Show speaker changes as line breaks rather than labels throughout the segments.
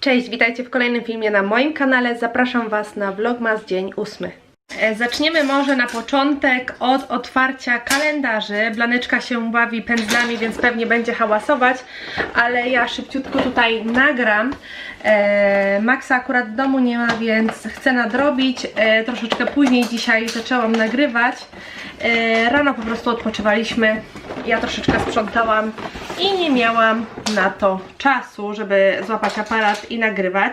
Cześć, witajcie w kolejnym filmie na moim kanale. Zapraszam Was na vlogmas dzień ósmy. E, Zaczniemy może na początek od otwarcia kalendarzy. Blaneczka się bawi pędzlami, więc pewnie będzie hałasować, ale ja szybciutko tutaj nagram. E, Maxa akurat w domu nie ma, więc chcę nadrobić. E, troszeczkę później dzisiaj zaczęłam nagrywać. Rano po prostu odpoczywaliśmy. Ja troszeczkę sprzątałam i nie miałam na to czasu, żeby złapać aparat i nagrywać.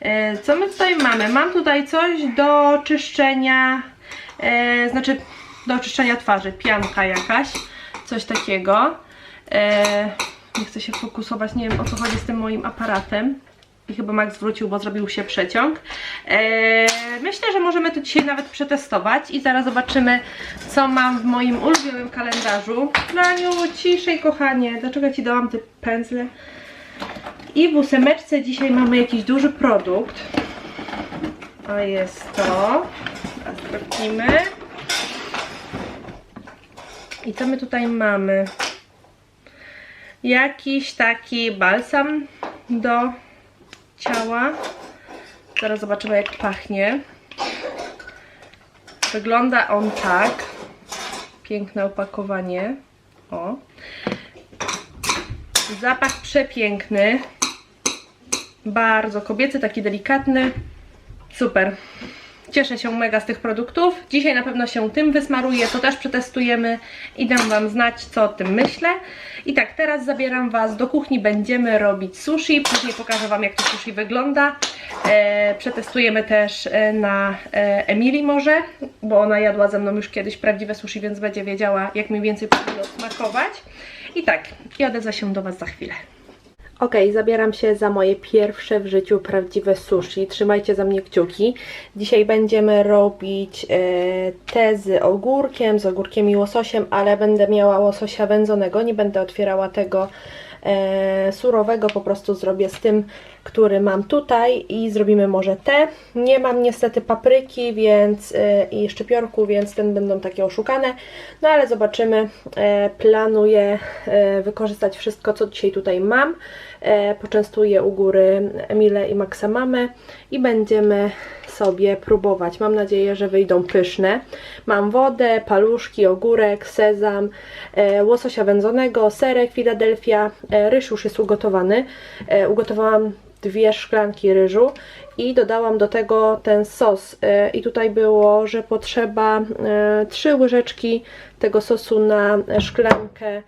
E, Co my tutaj mamy? Mam tutaj coś do czyszczenia, e, znaczy do czyszczenia twarzy, pianka jakaś, coś takiego. E, nie chcę się fokusować, nie wiem o co chodzi z tym moim aparatem. I chyba Max wrócił, bo zrobił się przeciąg. E, myślę, że możemy to dzisiaj nawet przetestować i zaraz zobaczymy, co mam w moim ulubionym kalendarzu. Planiu, ciszej kochanie, dlaczego Ci dałam te pędzle? I w ósemeczce dzisiaj mamy jakiś duży produkt. A jest to. Sprawdzimy. I co my tutaj mamy? Jakiś taki balsam do ciała. Zaraz zobaczymy jak pachnie. Wygląda on tak. Piękne opakowanie. O. Zapach przepiękny. Bardzo kobiecy, taki delikatny. Super. Cieszę się mega z tych produktów. Dzisiaj na pewno się tym wysmaruję, to też przetestujemy i dam Wam znać, co o tym myślę. I tak, teraz zabieram Was do kuchni, będziemy robić sushi. Później pokażę Wam, jak to sushi wygląda. E, przetestujemy też e, na e, Emilii może, bo ona jadła ze mną już kiedyś prawdziwe sushi, więc będzie wiedziała, jak mniej więcej powinno smakować. I tak, i odezwę się do Was za chwilę. Ok, zabieram się za moje pierwsze w życiu prawdziwe sushi. Trzymajcie za mnie kciuki. Dzisiaj będziemy robić e, te z ogórkiem, z ogórkiem i łososiem, ale będę miała łososia wędzonego. Nie będę otwierała tego surowego, po prostu zrobię z tym, który mam tutaj i zrobimy może te. Nie mam niestety papryki więc e, i szczypiorku, więc ten będą takie oszukane. No ale zobaczymy. E, planuję e, wykorzystać wszystko, co dzisiaj tutaj mam. E, poczęstuję u góry Emile i Maxa mamy i będziemy sobie próbować. Mam nadzieję, że wyjdą pyszne. Mam wodę, paluszki, ogórek, sezam, e, łososia wędzonego, serek Philadelphia, e, ryż już jest ugotowany. E, ugotowałam dwie szklanki ryżu i dodałam do tego ten sos. I tutaj było, że potrzeba trzy łyżeczki tego sosu na szklankę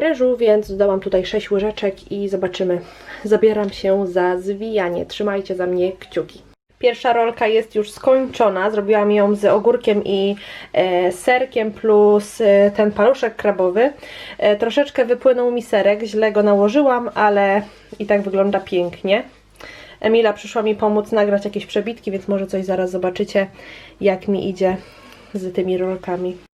ryżu, więc dodałam tutaj 6 łyżeczek i zobaczymy. Zabieram się za zwijanie. Trzymajcie za mnie kciuki. Pierwsza rolka jest już skończona. Zrobiłam ją z ogórkiem i e, serkiem plus e, ten paluszek krabowy. E, troszeczkę wypłynął mi serek, źle go nałożyłam, ale i tak wygląda pięknie. Emila przyszła mi pomóc nagrać jakieś przebitki, więc może coś zaraz zobaczycie, jak mi idzie z tymi rolkami.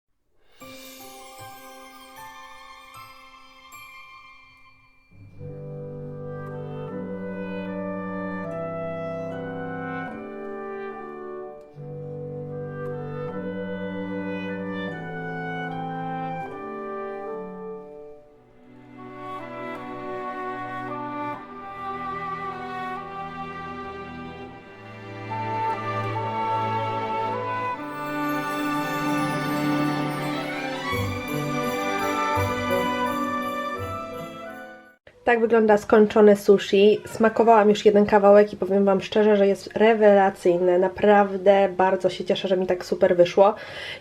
Tak wygląda skończone sushi. Smakowałam już jeden kawałek i powiem Wam szczerze, że jest rewelacyjne. Naprawdę bardzo się cieszę, że mi tak super wyszło.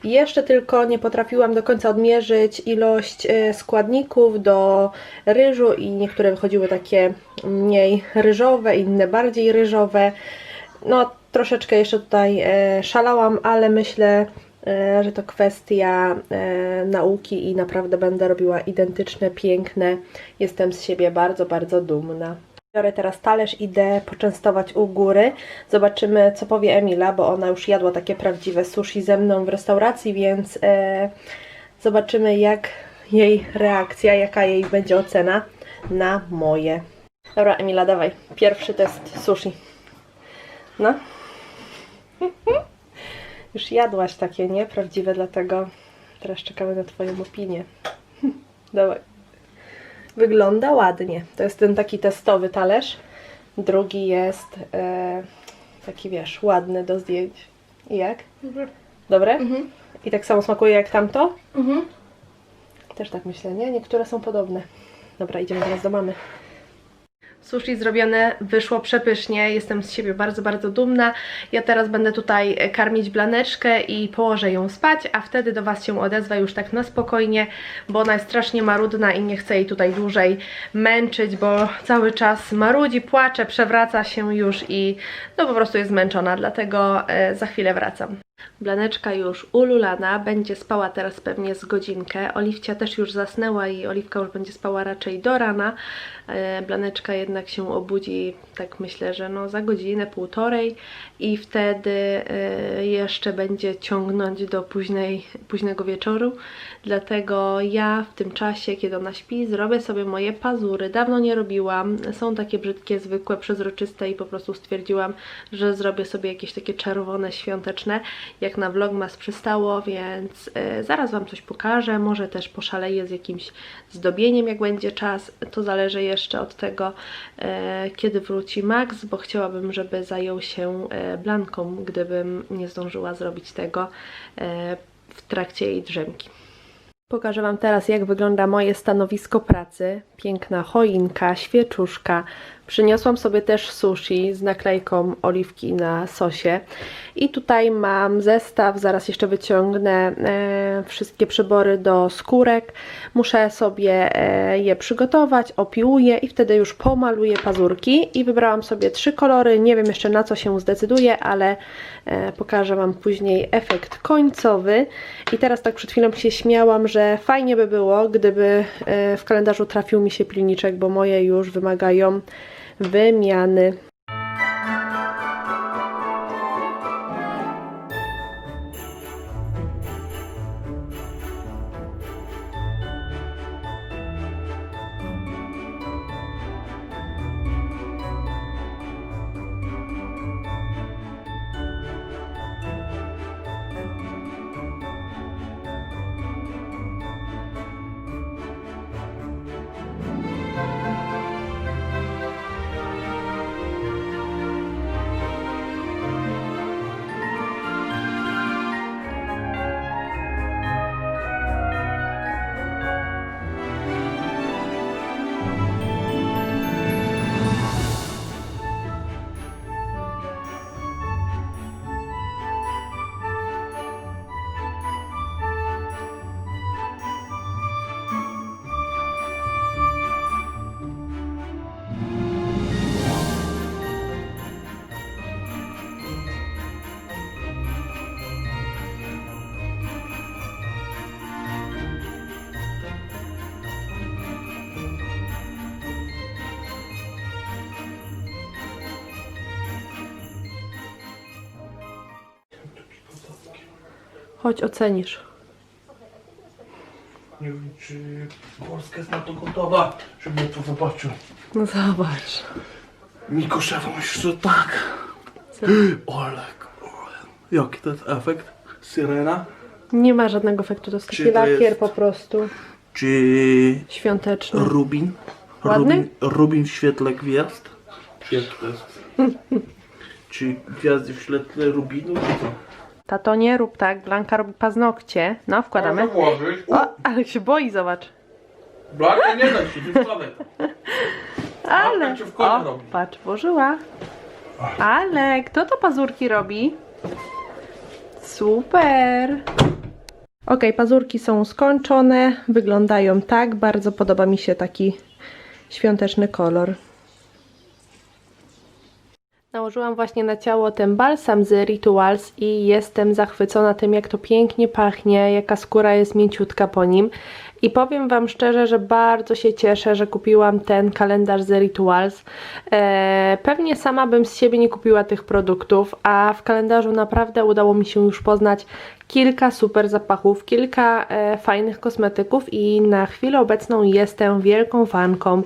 Jeszcze tylko nie potrafiłam do końca odmierzyć ilość e, składników do ryżu i niektóre wychodziły takie mniej ryżowe, inne bardziej ryżowe. No troszeczkę jeszcze tutaj e, szalałam, ale myślę, że to kwestia e, nauki i naprawdę będę robiła identyczne, piękne. Jestem z siebie bardzo, bardzo dumna. Biorę teraz talerz, idę poczęstować u góry. Zobaczymy, co powie Emila, bo ona już jadła takie prawdziwe sushi ze mną w restauracji, więc e, zobaczymy, jak jej reakcja, jaka jej będzie ocena na moje. Dobra, Emila, dawaj. Pierwszy test sushi. No. Już jadłaś takie, nie? Prawdziwe, dlatego teraz czekamy na Twoją opinię. Dawaj. Wygląda ładnie. To jest ten taki testowy talerz. drugi jest e, taki wiesz, ładny do zdjęć. I jak? Dobre?
Mhm.
I tak samo smakuje jak tamto?
Mhm.
Też tak myślę, nie? Niektóre są podobne. Dobra, idziemy teraz do mamy. Sushi zrobione wyszło przepysznie, jestem z siebie bardzo, bardzo dumna. Ja teraz będę tutaj karmić blaneczkę i położę ją spać, a wtedy do Was się odezwę już tak na spokojnie, bo ona jest strasznie marudna i nie chcę jej tutaj dłużej męczyć, bo cały czas marudzi, płacze, przewraca się już i no po prostu jest zmęczona, dlatego e, za chwilę wracam. Blaneczka już ululana, będzie spała teraz pewnie z godzinkę. Oliwcia też już zasnęła i Oliwka już będzie spała raczej do rana. E, Blaneczka jednak się obudzi, tak myślę, że no za godzinę, półtorej i wtedy e, jeszcze będzie ciągnąć do późnej, późnego wieczoru. Dlatego ja w tym czasie, kiedy ona śpi, zrobię sobie moje pazury. Dawno nie robiłam. Są takie brzydkie, zwykłe, przezroczyste i po prostu stwierdziłam, że zrobię sobie jakieś takie czerwone, świąteczne, jak na vlogmas przystało, więc e, zaraz Wam coś pokażę. Może też poszaleję z jakimś zdobieniem, jak będzie czas. To zależy jeszcze od tego, e, kiedy wróci Max, bo chciałabym, żeby zajął się e, Blanką, gdybym nie zdążyła zrobić tego w trakcie jej drzemki. Pokażę Wam teraz, jak wygląda moje stanowisko pracy. Piękna choinka, świeczuszka. Przyniosłam sobie też sushi z naklejką oliwki na sosie. I tutaj mam zestaw, zaraz jeszcze wyciągnę e, wszystkie przybory do skórek. Muszę sobie e, je przygotować, opiłuję i wtedy już pomaluję pazurki. I wybrałam sobie trzy kolory. Nie wiem jeszcze na co się zdecyduję, ale e, pokażę Wam później efekt końcowy. I teraz tak przed chwilą się śmiałam, że fajnie by było, gdyby e, w kalendarzu trafił mi się pilniczek, bo moje już wymagają wymiany. Chodź, ocenisz.
Nie wiem, czy Polska jest na to gotowa, żeby to zobaczył.
No zobacz.
Mikoszewą jeszcze tak. Olek, olek. Jaki to jest efekt? Syrena?
Nie ma żadnego efektu, to jest
Czy
taki
to
lakier
jest-
po prostu
Czy
świąteczny.
Rubin?
Ładny?
Rubin, Rubin w świetle gwiazd? Jak to jest? czy gwiazdy w świetle Rubinu, czy co?
Tato, nie rób tak, Blanka robi paznokcie. No, wkładamy.
Można włożyć.
O, ale się boi, zobacz.
Blanka nie da się, nie wkładaj.
Ale,
cię w konia
o,
robi.
patrz, włożyła. Ale, kto to pazurki robi? Super. Ok, pazurki są skończone, wyglądają tak, bardzo podoba mi się taki świąteczny kolor. Nałożyłam właśnie na ciało ten balsam z Rituals i jestem zachwycona tym, jak to pięknie pachnie, jaka skóra jest mięciutka po nim. I powiem Wam szczerze, że bardzo się cieszę, że kupiłam ten kalendarz z Rituals. E, pewnie sama bym z siebie nie kupiła tych produktów, a w kalendarzu naprawdę udało mi się już poznać kilka super zapachów, kilka e, fajnych kosmetyków i na chwilę obecną jestem wielką fanką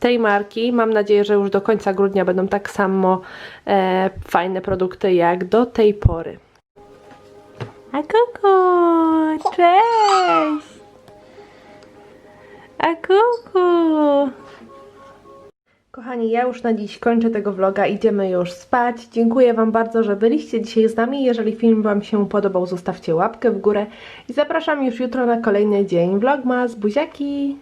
tej marki. Mam nadzieję, że już do końca grudnia będą tak samo e, fajne produkty jak do tej pory. A kuku, cześć! A kuku! Kochani, ja już na dziś kończę tego vloga, idziemy już spać. Dziękuję Wam bardzo, że byliście dzisiaj z nami. Jeżeli film Wam się podobał, zostawcie łapkę w górę i zapraszam już jutro na kolejny dzień vlogmas. Buziaki!